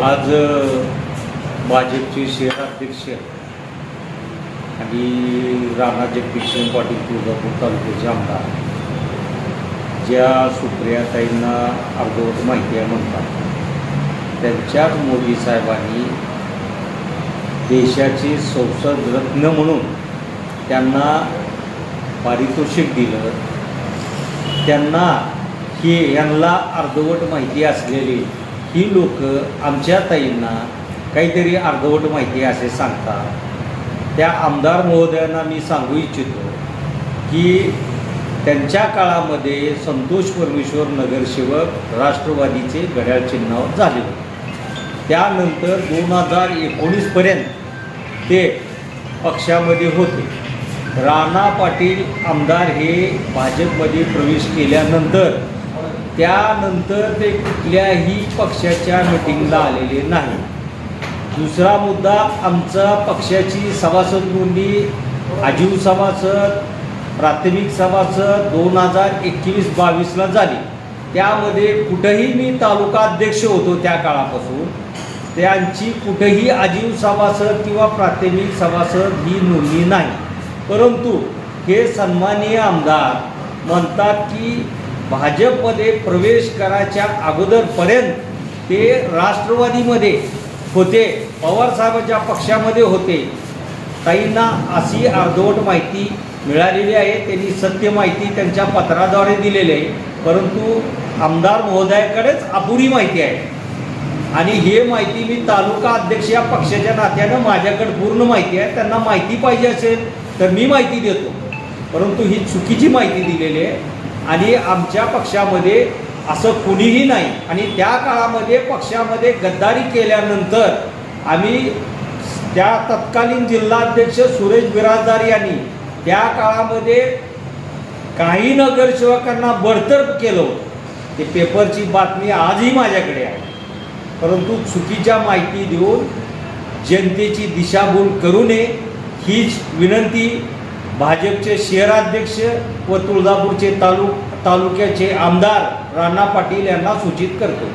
आज भाजपचे शहराध्यक्ष आणि राणा जगदीशसिंह पाटील तुळजापूर तालुक्याचे आमदार ज्या सुप्रियाताईंना अर्धवट माहिती आहे म्हणतात. त्यांच्याच मोदी साहेबांनी देशाचे संसद रत्न म्हणून त्यांना पारितोषिक दिलं. त्यांना ही यांना अर्धवट माहिती असलेली ही लोक आमच्या ताईंना काहीतरी अर्धवट माहिती असे सांगतात. त्या आमदार महोदयांना मी सांगू इच्छितो की त्यांच्या काळामध्ये संतोष परमेश्वर नगरसेवक राष्ट्रवादीचे घड्याळ चिन्हावर झाले होते. त्यानंतर दोन हजार एकोणीसपर्यंत ते पक्षामध्ये होते. राणा पाटील आमदार हे भाजपमध्ये प्रवेश केल्यानंतर त्यानंतर ते कुठल्याही पक्षाच्या मिटिंगला आलेले नाही. दुसरा मुद्दा आमचा पक्षाची सभासद नोंदणी आजीव सभासद प्राथमिक सभासद दोन हजार एकवीस बावीसला झाली. त्यामध्ये कुठंही मी तालुका अध्यक्ष होतो त्या काळापासून त्यांची कुठंही आजीव सभासद किंवा प्राथमिक सभासद ही नोंदणी नाही. परंतु हे सन्माननीय आमदार म्हणतात की भाजपमध्ये प्रवेश करायच्या अगोदरपर्यंत ते राष्ट्रवादीमध्ये होते पवारसाहेबांच्या पक्षामध्ये होते. ताईंना अशी अर्धवट माहिती मिळालेली आहे त्यांनी सत्य माहिती त्यांच्या पत्राद्वारे दिलेली आहे. परंतु आमदार महोदयाकडेच अपुरी माहिती आहे. आणि हे माहिती मी तालुका अध्यक्ष या पक्षाच्या नात्यानं माझ्याकडे पूर्ण माहिती आहे. त्यांना माहिती पाहिजे असेल तर मी माहिती देतो. परंतु ही चुकीची माहिती दिलेली आहे. आणि आमच्या पक्षामध्ये असं कुणीही नाही. आणि त्या काळामध्ये पक्षामध्ये गद्दारी केल्यानंतर आम्ही त्या तत्कालीन जिल्हाध्यक्ष सुरेश बिराजदार यांनी त्या काळामध्ये काही नगरसेवकांना बडतर्फ केलं होतं. ते पेपरची बातमी आजही माझ्याकडे आहे. परंतु चुकीच्या माहिती देऊन जनतेची दिशाभूल करू नये हीच विनंती भाजपचे शहराध्यक्ष व तुळजापूरचे तालुक तालुक्याचे आमदार राणा पाटील यांना सूचित करतो.